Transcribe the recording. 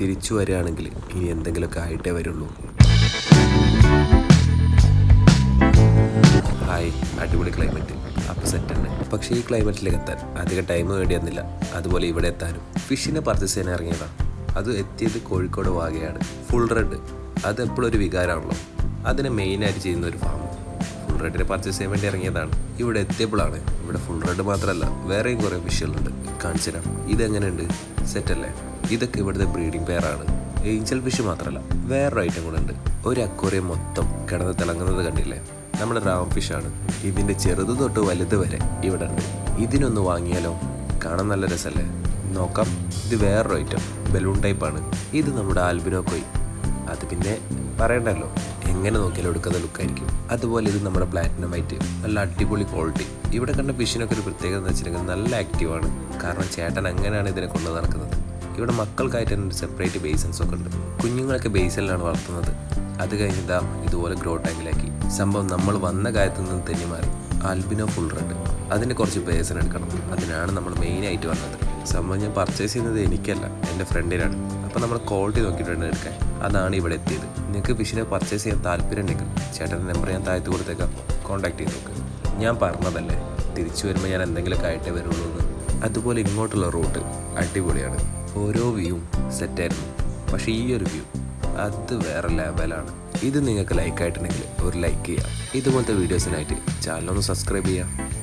തിരിച്ചു വരികയാണെങ്കിൽ ഇനി എന്തെങ്കിലുമൊക്കെ ആയിട്ടേ വരുള്ളൂ. ഹായ് അടിപൊളി ക്ലൈമറ്റ് അപ്പോൾ സെറ്റ് തന്നെ പക്ഷേ ഈ ക്ലൈമറ്റിലേക്ക് എത്താൻ അധികം ടൈം വേണ്ടി വന്നില്ല അതുപോലെ ഇവിടെ എത്താനും. ഫിഷിനെ പർച്ചേസ് ചെയ്യാൻ ഇറങ്ങിയതാണ് അത് എത്തിയത് കോഴിക്കോട് വാഗയാണ്. ഫുൾ റെഡ് അത് എപ്പോഴും ഒരു വികാരമാണല്ലോ. അതിനെ മെയിനായിട്ട് ചെയ്യുന്ന ഒരു ഫാം റെഡിനെ പർച്ചേസ് ചെയ്യാൻ വേണ്ടി ഇറങ്ങിയതാണ്. ഇവിടെ എത്തിയപ്പോഴാണ് ഇവിടെ ഫുൾ റെഡ് മാത്രമല്ല വേറെയും കുറേ ഫിഷുകളുണ്ട് കാണിച്ചുതരാം. ഇതെങ്ങനെയുണ്ട്? സെറ്റല്ലേ ഇതൊക്കെ ഇവിടുത്തെ ബ്രീഡിംഗ് പെയറാണ് ഏഞ്ചൽ ഫിഷ് മാത്രമല്ല വേറൊരു ഐറ്റം കൂടെ ഉണ്ട്. ഒരു അക്വറിയം മൊത്തം കിടന്ന് തിളങ്ങുന്നത് കണ്ടില്ലേ? നമ്മുടെ റാം ആണ്. ഇതിന്റെ ചെറുത് തൊട്ട് വലുത് വരെ ഇവിടെ ഉണ്ട്. ഇതിനൊന്ന് വാങ്ങിയാലോ? കാണാൻ നല്ല രസമല്ലേ? നോക്കാം. ഇത് വേറൊരു ഐറ്റം ബലൂൺ ടൈപ്പാണ് ഇത് നമ്മുടെ ആൽബിനോ ആൽബിനോക്കോയി അത് പിന്നെ പറയണ്ടല്ലോ. എങ്ങനെ നോക്കിയാലും എടുക്കുന്ന ലുക്കായിരിക്കും. അതുപോലെ ഇത് നമ്മുടെ പ്ലാറ്റിനം വൈറ്റ് നല്ല അടിപൊളി ക്വാളിറ്റി. ഇവിടെ കണ്ട ഫിഷിനൊക്കെ ഒരു പ്രത്യേകത എന്ന് വെച്ചിട്ടുണ്ടെങ്കിൽ നല്ല ആക്റ്റീവാണ്. കാരണം ചേട്ടൻ അങ്ങനെയാണ് ഇതിനെ കൊണ്ടു നടക്കുന്നത്. ഇവിടെ മക്കൾക്കായിട്ട് തന്നെ സെപ്പറേറ്റ് ബേസൻസ് ഒക്കെ ഉണ്ട്. കുഞ്ഞുങ്ങളൊക്കെ ബേസനിലാണ് വളർത്തുന്നത്. അത് കഴിഞ്ഞിതാ ഇതുപോലെ ഗ്രോ ടാങ്കിലാക്കി സംഭവം നമ്മൾ വന്ന കാര്യത്തു നിന്ന് തെന്നി മാറി. ആൽബിനോ ഫുൾ റെഡ് അതിന്റെ കുറച്ച് ബേസൻ എടുക്കണം. അതിനാണ് നമ്മൾ മെയിനായിട്ട് വന്നത്. സംഭവം ഞാൻ പർച്ചേസ് ചെയ്യുന്നത് എനിക്കല്ല. എന്റെ ഫ്രണ്ടിനാണ് അപ്പോൾ നമ്മൾ ക്വാളിറ്റി നോക്കിയിട്ടുണ്ട് എടുക്കാൻ. അതാണ് ഇവിടെ എത്തിയത്. നിങ്ങൾക്ക് ഫിഷിനെ പർച്ചേസ് ചെയ്യാൻ താല്പര്യം ഉണ്ടെങ്കിൽ ചേട്ടന്റെ നമ്പർ ഞാൻ താഴ്ത്തു കൊടുത്തേക്കാം. കോൺടാക്ട് ചെയ്ത് നോക്ക്. ഞാൻ പറഞ്ഞതല്ലേ തിരിച്ചു വരുമ്പോൾ ഞാൻ എന്തെങ്കിലുമൊക്കെ ആയിട്ടേ വരുള്ളൂ എന്ന്. അതുപോലെ ഇങ്ങോട്ടുള്ള റൂട്ട് അടിപൊളിയാണ്. ഓരോ വ്യൂവും സെറ്റായിരുന്നു പക്ഷേ ഈ ഒരു വ്യൂ അത് വേറെ ലെവലാണ് ഇത് നിങ്ങൾക്ക് ലൈക്ക് ആയിട്ടുണ്ടെങ്കിൽ ഒരു ലൈക്ക് ചെയ്യുക ഇതുപോലത്തെ വീഡിയോസിനായിട്ട് ഒന്ന് സബ്സ്ക്രൈബ് ചെയ്യുക